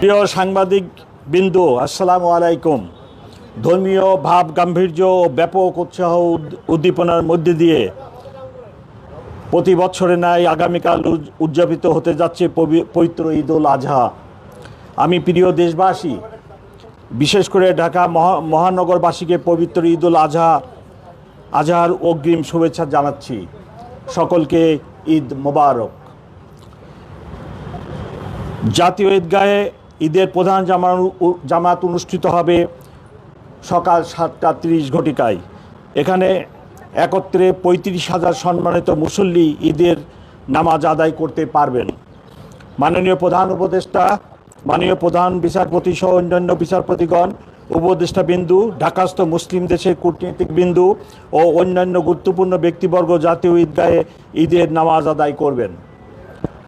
প্রিয় সাংবাদিক বিন্দু, আসসালামু আলাইকুম। ধর্মীয় ভাব, গাম্ভীর্য ও ব্যাপক উৎসাহ উদ- উদ্দীপনার মধ্যে দিয়ে প্রতি বছরে নাই আগামীকাল উদ- উদযাপিত হতে যাচ্ছে পবি- পবিত্র ঈদ উল আজহা। আমি প্রিয় দেশবাসী, বিশেষ করে ঢাকা মহা- মহানগরবাসীকে পবিত্র ঈদ উল আজহা, আজহার অগ্রিম শুভেচ্ছা জানাচ্ছি। সকলকে ঈদ মোবারক। জাতীয় ঈদগাহে ঈদের প্রধান জামা জামাত অনুষ্ঠিত হবে সকাল সাতটা তিরিশ ঘটিকায়। এখানে একত্রে পঁয়ত্রিশ হাজার সম্মানিত মুসল্লি ঈদের নামাজ আদায় করতে পারবেন। মাননীয় প্রধান উপদেষ্টা, মাননীয় প্রধান বিচারপতি সহ অন্যান্য বিচারপতিগণ, উপদেষ্টা বিন্দু, ঢাকাস্থ মুসলিম দেশের কূটনীতিক বিন্দু ও অন্যান্য গুরুত্বপূর্ণ ব্যক্তিবর্গ জাতীয় ঈদগাহে ঈদের নামাজ আদায় করবেন।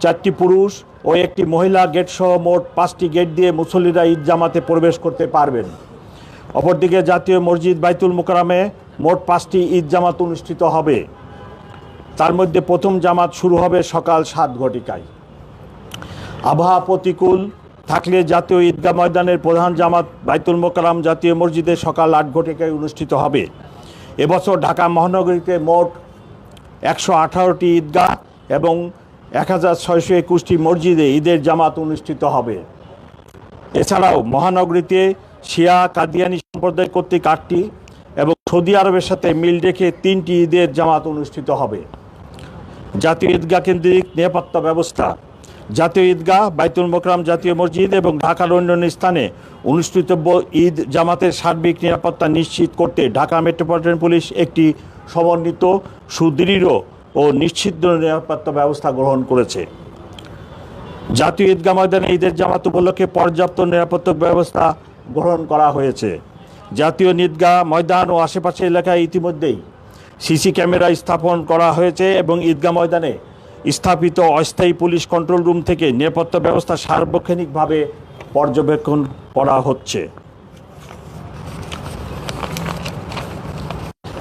চারটি পুরুষ ও একটি মহিলা গেট সহ মোট পাঁচটি গেট দিয়ে মুসল্লিরা ঈদ জামাতে প্রবেশ করতে পারবেন। অপরদিকে জাতীয় মসজিদ বাইতুল মোকারামে মোট পাঁচটি ঈদ জামাত অনুষ্ঠিত হবে। তার মধ্যে প্রথম জামাত শুরু হবে সকাল সাত ঘটিকায়। আবহাওয়া প্রতিকূল থাকলে জাতীয় ঈদগাহ ময়দানের প্রধান জামাত বাইতুল মোকারাম জাতীয় মসজিদে সকাল আট ঘটিকায় অনুষ্ঠিত হবে। এবছর ঢাকা মহানগরীতে মোট একশো আঠারোটি ঈদগাহ এবং এক হাজার ছয়শো একুশটি মসজিদে ঈদের জামাত অনুষ্ঠিত হবে। এছাড়াও মহানগরীতে শিয়া, কাদিয়ানি সম্প্রদায় কর্তৃক আটটি এবং সৌদি আরবের সাথে মিল রেখে তিনটি ঈদের জামাত অনুষ্ঠিত হবে। জাতীয় ঈদগাহ কেন্দ্রিক নিরাপত্তা ব্যবস্থা। জাতীয় ঈদগাহ, বাইতুল মোকরাম জাতীয় মসজিদ এবং ঢাকার অন্যান্য স্থানে অনুষ্ঠিতব্য ঈদ জামাতের সার্বিক নিরাপত্তা নিশ্চিত করতে ঢাকা মেট্রোপলিটন পুলিশ একটি সমন্বিত, সুদৃঢ় ও নিশ্চিত নিরাপত্তা ব্যবস্থা গ্রহণ করেছে। জাতীয় ঈদগাহ ময়দানে ঈদের জামাত উপলক্ষে পর্যাপ্ত নিরাপত্তা ব্যবস্থা গ্রহণ করা হয়েছে। জাতীয় ঈদগাহ ময়দান ও আশেপাশের এলাকায় ইতিমধ্যেই সিসি ক্যামেরা স্থাপন করা হয়েছে এবং ঈদগাহ ময়দানে স্থাপিত অস্থায়ী পুলিশ কন্ট্রোল রুম থেকে নিরাপত্তা ব্যবস্থা সার্বক্ষণিকভাবে পর্যবেক্ষণ করা হচ্ছে।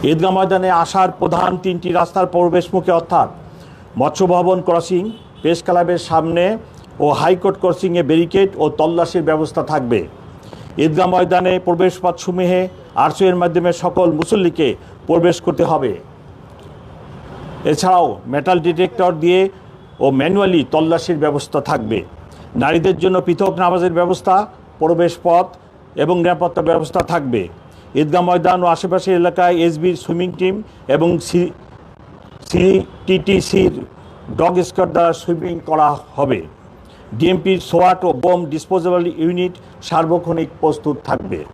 ঈদগাহ ময়দানে আসার প্রধান তিনটি রাস্তার প্রবেশমুখে অর্থাৎ মৎস্য ভবন ক্রসিং প্রেস ক্লাবের সামনে ও হাইকোর্ট ক্রসিংয়ে ব্যারিকেড ও তল্লাশির ব্যবস্থা থাকবে। ঈদগাহ ময়দানে প্রবেশপথ সমূহে আরসুয়ের মাধ্যমে সকল মুসল্লিকে প্রবেশ করতে হবে। এছাড়াও মেটাল ডিটেক্টর দিয়ে ও ম্যানুয়ালি তল্লাশির ব্যবস্থা থাকবে। নারীদের জন্য পৃথক নামাজের ব্যবস্থা প্রবেশ পথ এবং নিরাপত্তা ব্যবস্থা থাকবে। ঈদগাহ ময়দান ও আশেপাশের এলাকায় এসবির সুইমিং টিম এবং সি সিটিটিসির ডগ স্কট দ্বারা সুইমিং করা হবে। ডিএমপির সোয়াট ও বোম ডিসপোজেবল ইউনিট সার্বক্ষণিক প্রস্তুত থাকবে।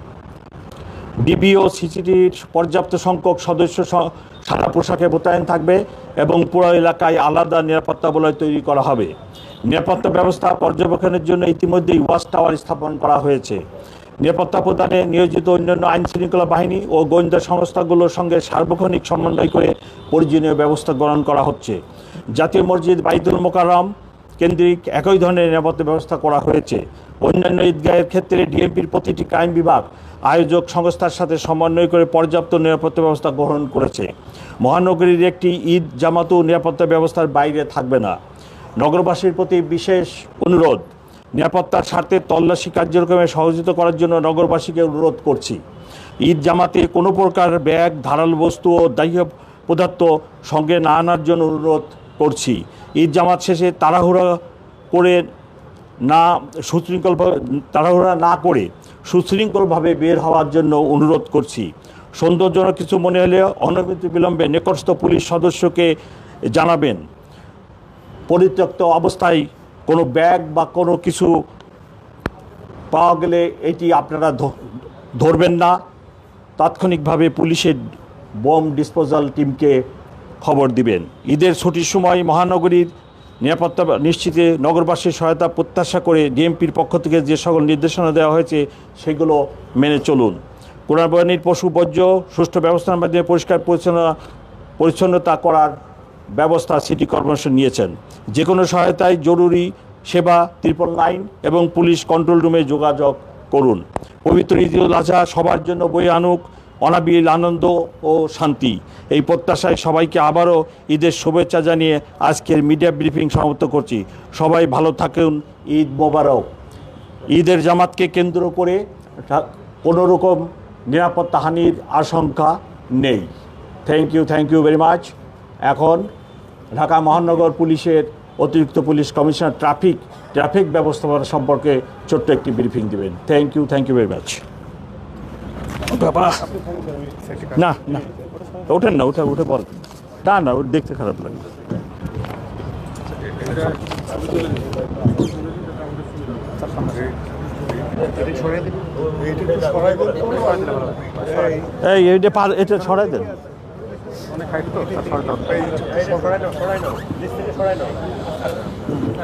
ডিবিও সিসিটির পর্যাপ্ত সংখ্যক সদস্য স- সাদা পোশাকে মোতায়েন থাকবে এবং পুরো এলাকায় আলাদা নিরাপত্তা বলয় তৈরি করা হবে। নিরাপত্তা ব্যবস্থা পর্যবেক্ষণের জন্য ইতিমধ্যেই ওয়াচ টাওয়ার স্থাপন করা হয়েছে। নিরাপত্তা প্রদানে নিয়োজিত অন্যান্য আইন শৃঙ্খলা বাহিনী ও গোয়েন্দা সংস্থাগুলোর সঙ্গে সার্বক্ষণিক সমন্বয় করে প্রয়োজনীয় ব্যবস্থা গ্রহণ করা হচ্ছে। জাতীয় মসজিদ বাইতুল মোকাররম কেন্দ্রিক একই ধরনের নিরাপত্তা ব্যবস্থা করা হয়েছে। অন্যান্য ঈদগাহের ক্ষেত্রে ডিএমপির প্রতিটি ক্রাইম বিভাগ, আয়োজক সংস্থার সাথে সমন্বয় করে পর্যাপ্ত নিরাপত্তা ব্যবস্থা গ্রহণ করেছে। মহানগরীর একটি ঈদ জামাতও নিরাপত্তা ব্যবস্থার বাইরে থাকবে না। নগরবাসীর প্রতি বিশেষ অনুরোধ। নিরাপত্তার স্বার্থে তল্লাশি কার্যক্রমে সহযোগিতা করার জন্য নগরবাসীকে অনুরোধ করছি। ঈদ জামাতে কোনো প্রকার ব্যাগ, ধারাল বস্তু ও দাহ্য পদার্থ সঙ্গে না আনার জন্য অনুরোধ করছি। ঈদ জামাত শেষে তাড়াহুড়া করে না, সুশৃঙ্খলভাবে তাড়াহুড়া না করে সুশৃঙ্খলভাবে বের হওয়ার জন্য অনুরোধ করছি। সৌন্দর্যজনক কিছু মনে হলে অনবিত বিলম্বে নিকটস্থ পুলিশ সদস্যকে জানাবেন। পরিত্যক্ত অবস্থায় কোনো ব্যাগ বা কোনো কিছু পাওয়া গেলে এটি আপনারা ধরবেন না। তাৎক্ষণিকভাবে পুলিশের বোম ডিসপোজাল টিমকে খবর দিবেন। ঈদের ছুটির সময় মহানগরীর নিরাপত্তা নিশ্চিতে নগরবাসীর সহায়তা প্রত্যাশা করে ডিএমপির পক্ষ থেকে যে সকল নির্দেশনা দেওয়া হয়েছে, সেগুলো মেনে চলুন। কোরআনবাহিনীর পশু বর্জ্য, সুষ্ঠু ব্যবস্থার মাধ্যমে পরিষ্কার পরিচ্ছন্ন, পরিচ্ছন্নতা করার ব্যবস্থা সিটি কর্পোরেশন নিয়েছেন। যে কোনো সহায়তায় জরুরি সেবা, ত্রিপল লাইন এবং পুলিশ কন্ট্রোল রুমে যোগাযোগ করুন। পবিত্র ঈদ উল আজহা সবার জন্য বই আনুক। অনাবিল আনন্দ ও শান্তি। এই প্রত্যাশায় সবাইকে আবারও ঈদের শুভেচ্ছা জানিয়ে আজকের মিডিয়া ব্রিফিং সমাপ্ত করছি। সবাই ভালো থাকুন। ঈদ মোবারক। ঈদের জামাতকে কেন্দ্র করে কোনো রকম নিরাপত্তাহানির আশঙ্কা নেই। Thank you thank you very much এখন ঢাকা মহানগর পুলিশের অতিরিক্ত পুলিশ কমিশনার ট্রাফিক ট্রাফিক ব্যবস্থাপনা সম্পর্কে ছোট্ট একটি ব্রিফিং দেবেন। Thank you thank you very much বাবা। না না ওঠেন না উঠে উঠে পর না না ওটা দেখতে খারাপ লাগে। এই এটা ছড়াই দেন।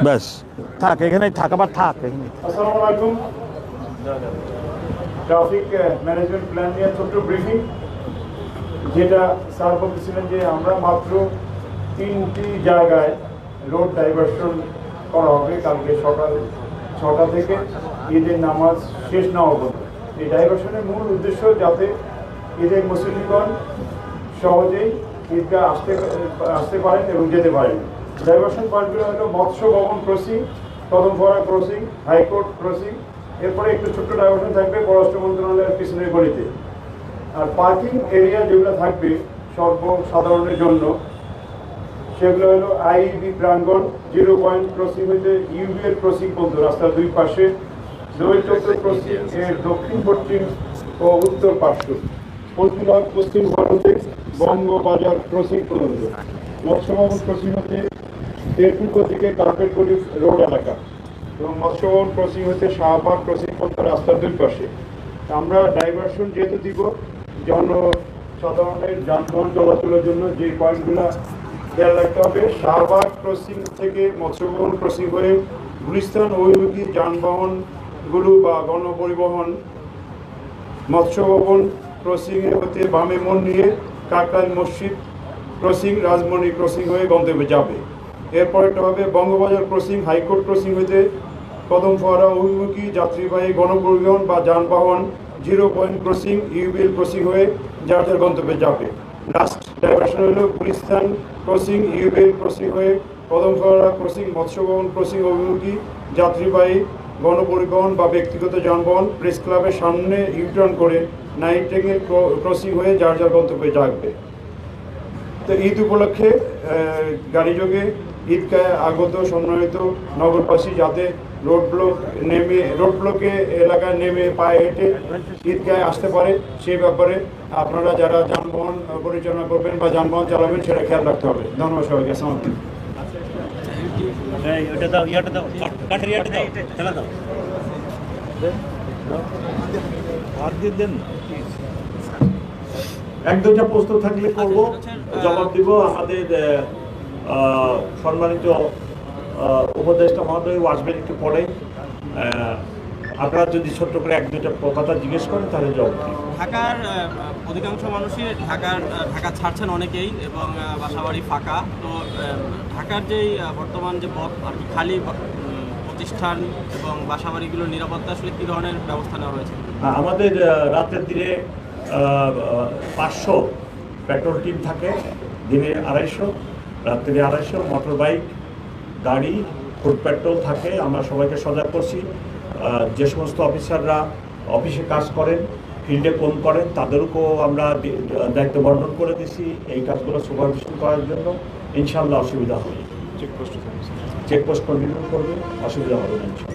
ব্যাস থাক এখানেই থাক আবার থাক এখানে ট্রাফিক ম্যানেজমেন্ট প্ল্যান নিয়ে ছোট্ট ব্রিফিং যেটা স্যার বলতেছিলেন যে আমরা মাত্র তিনটি জায়গায় রোড ডাইভারশন করা হবে কালকে সকাল ছটা থেকে। ঈদের নামাজ শেষ না পর্যন্ত। এই ডাইভারশনের মূল উদ্দেশ্য যাতে ঈদের মুসলিমগণ সহজেই ঈদগাহ আসতে আসতে পারেন এবং যেতে পারেন। ডাইভারশন পয়েন্টগুলো হলো মৎস্য ভবন crossing Kadamfara crossing high court crossing এরপরে একটু ছোট্ট ডাইভারশন থাকবে পররাষ্ট্র মন্ত্রণালয়ের পিছনের গলিতে। আর পার্কিং এরিয়া যেগুলো থাকবে সর্বসাধারণের জন্য, সেগুলো হলো আইবি প্রাঙ্গণ জিরো পয়েন্ট ক্রসিং হইতে ইউবি এর ক্রসিং পর্যন্ত, রাস্তার দুই পাশে চক্র ক্রসিং এর দক্ষিণ, পশ্চিম ও উত্তর পার্শ্ব। পশ্চিম পশ্চিম ভারতে বঙ্গবাজার ক্রসিং পর্যন্ত মৎস্যভবন ক্রসিং হচ্ছে তেরপুর দিকে কার্পেটগুলি রোড এলাকা। এবং মৎস্যভবন ক্রসিং হচ্ছে শাহবাগ ক্রসিং পর্যন্ত রাস্তার দুই পাশে। আমরা ডাইভারশন যেহেতু দিব, জনসাধারণের যানবাহন চলাচলের জন্য যে পয়েন্টগুলো খেয়াল রাখতে হবে, শাহবাগ ক্রসিং থেকে মৎস্যভবন ক্রসিং হয়ে গুলিস্তান অভিমুখী যানবাহনগুলো বা গণপরিবহন মৎস্যভবন ক্রসিংয়ে ক্রসিং হতে বামে মন নিয়ে কাকরাইল মসজিদ ক্রসিং, রাজমণি ক্রসিং হয়ে গন্তব্যে যাবে। এরপরেটা হবে বঙ্গবাজার ক্রসিং, হাইকোর্ট ক্রসিং হতে কদম ফোয়ারা অভিমুখী যাত্রীবাহী, গণপরিবহন বা যানবাহন, zero point crossing, UBL crossing হয়ে যার যার গন্তব্যে যাবে। লাস্ট ডাইভার্সন হলো গুলিস্তান ক্রসিং, ইউবিএল ক্রসিং হয়ে কদম ফোয়ারা ক্রসিং, মৎস্যভবন ক্রসিং অভিমুখী যাত্রীবাহী গণপরিবহন বা ব্যক্তিগত যানবাহন প্রেস ক্লাবের সামনে ইউটার্ন করে নাইটেঙ্গের ক্রসিং হয়ে যার যার গন্তব্যে যাবে তো ঈদ উপলক্ষে আহ, গাড়ি যোগে ঈদগায় আগত সম্মানিত নগরবাসী যাতে রোড ব্লক নেমে রোড ব্লকে এলাকায় নেমে পায়ে হেঁটে ঈদগায় আসতে পারে সেই ব্যাপারে আপনারা যারা যানবাহন পরিচালনা করবেন বা যানবাহন চালাবেন সেটা খেয়াল রাখতে হবে। ধন্যবাদ সবাইকে আসসালামু এক দুইটা প্রশ্ন থাকলে করব। জবাব দিব আমাদের সম্মানিত উপদেষ্টা মহোদয় আসবেন একটু পরে। আপনারা যদি ছোট্ট করে এক দুইটা কথা জিজ্ঞেস করেন তাহলে জবাব ঢাকার অধিকাংশ মানুষই ঢাকার ঢাকা ছাড়ছেন অনেকেই এবং বাসাবাড়ি ফাঁকা। তো ঢাকার যেই বর্তমান যে পথ আর কি খালি প্রতিষ্ঠান এবং বাসাবাড়িগুলোর নিরাপত্তা আসলে কী ধরনের ব্যবস্থা নেওয়া হয়েছে? আমাদের রাতের দিনে পাঁচশো পেট্রোল টিম থাকে দিনে আড়াইশো রাত্রে আড়াইশো মোটর বাইক গাড়ি ফুড পেট্রোল থাকে আমরা সবাইকে সজাগ করছি। যে সমস্ত অফিসাররা অফিসে কাজ করেন ফিল্ডে কোন করেন তাদেরকেও আমরা দায়িত্ব বর্ণন করে দিছি এই কাজগুলো সুপারভিশন করার জন্য। ইনশাল্লাহ অসুবিধা হবে। চেকপোস্ট কন্টিনিউ করবে অসুবিধা হবে না